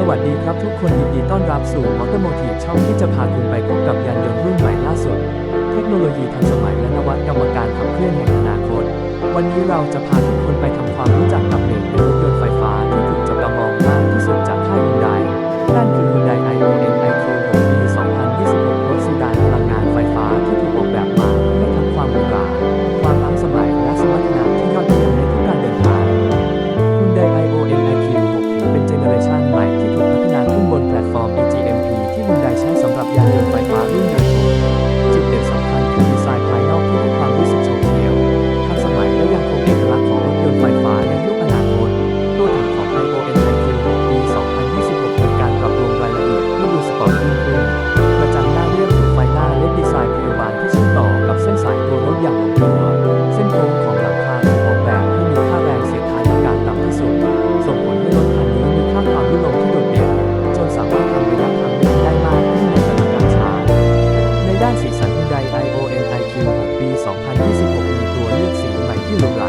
สวัสดีครับทุกคนยินดีต้อนรับสู่มอเตอร์โมทีช่องที่จะพาคุณไปพบกับยานยนต์รุ่นใหม่ล่าสุด เทคโนโลยีทันสมัยและนวัตกรรมการขับเคลื่อนแห่งอนาคต วันนี้เราจะพาทุกคนไปทำความรู้จักกับ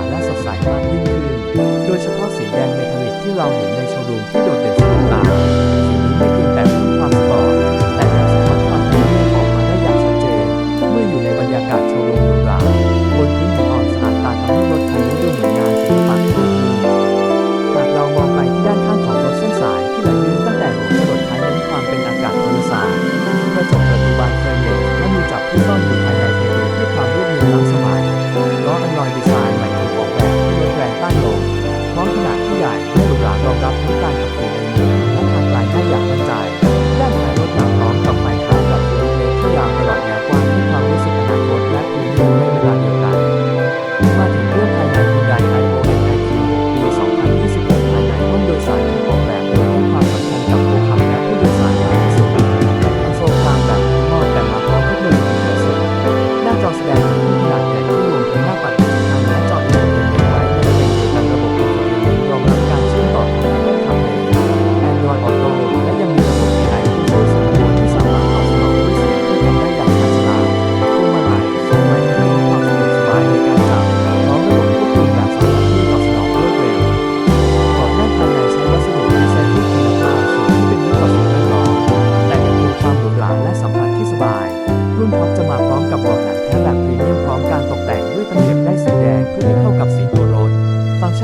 และสดใสมากยิ่งขึ้น โดยเฉพาะสีแดงเมทัลลิกที่เราเห็นในโชว์รูมที่โดด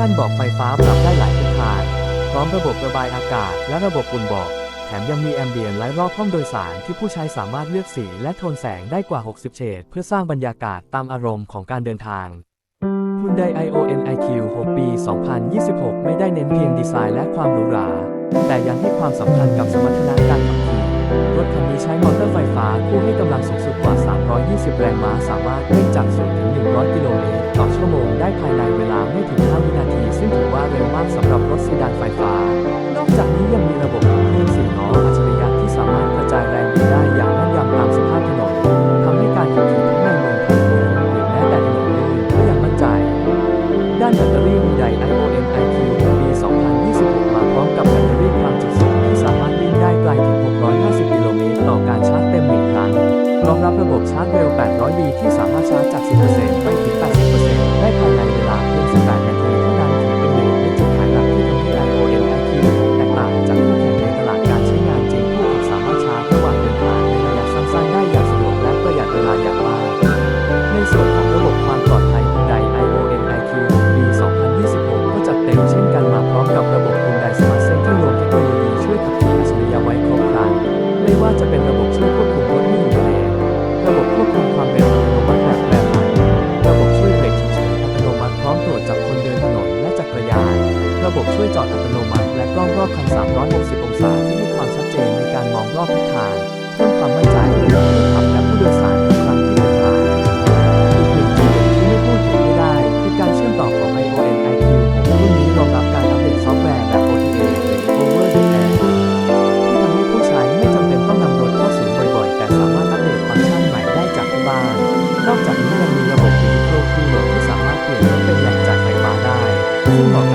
นบอกไฟฟ้าปรับได้หลายทิศทางพร้อมระบบระบายอากาศ และระบบอุ่นเบอกแถมยังมีแอมเบียนไลท์รอบห้องโดยสารที่ผู้ใช้สามารถเลือกสีและโทนแสงได้กว่า 60 เฉดเพื่อสร้างบรรยากาศตามอารมณ์ของการเดินทาง Hyundai ION IQ 6 ปี 2026 ไม่ได้เน้นเพียงดีไซน์และความหรูหรา แต่ยังให้ความสำคัญกับสมรรถนะการขับขี่ รถคันนี้ใช้มอเตอร์ไฟฟ้าคู่ให้กำลังสูงสุดกว่า 320 แรงม้า สามารถเร่งจาก0ถึง 100 กิโลเมตรต่อชั่วโมงได้ภายในเวลาไม่ถึง 80%ถึง 80%ได้ภายในเวลาเพียง 18 นาทีเท่านั้นถือเป็นหนึ่งในจุดขายหลักที่ทำให้ IOE IQ แตกต่างจากคู่แข่งในตลาดการใช้งานจริงผู้ขับสามารถชาร์จระหว่างเดินทางในระยะสั้นได้อย่างสะดวกและประหยัดเวลาอย่างมาก ในส่วนของระบบความปลอดภัย Hyundai IOMIQ ปี226 ก็จัดเต็มเช่นกันมาพร้อมกับระบบ Hyundai Smart Sensor รวมเทคโนโลยีช่วยขับขี่อัจฉริยไว้ครบครันไม่ว่าจะเป็น บบช่วยจอดอัตโนมัติ และกล้องรอบคัน 360 องศาที่ให้ความชัดเจนในการมองรอบทิศทางเพิ่มความมั่นใจให้กับผู้ขับและผู้โดยสารทุกครั้งที่เดินทางอีกหนึ่งจุดที่ไม่พูดถึงไม่ได้คือการเชื่อมต่อของ ION IQ ของรุ่นนี้รองรับการอัปเดตซอฟต์แวร์แบบ OTA หรือ Over the Air ที่ทำให้ผู้ใช้ไม่จำเป็นต้องนำรถเข้าศูนย์บ่อยๆ แต่สามารถอัปเดตฟังก์ชันใหม่ได้จากที่บ้าน นอกจากนี้ยังมีระบบ Digital Keyload ที่สามารถเปลี่ยนรถเป็นแหล่งจ่ายไฟฟ้าได้ซึ่งเหมาะ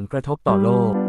ผลกระทบต่อโลก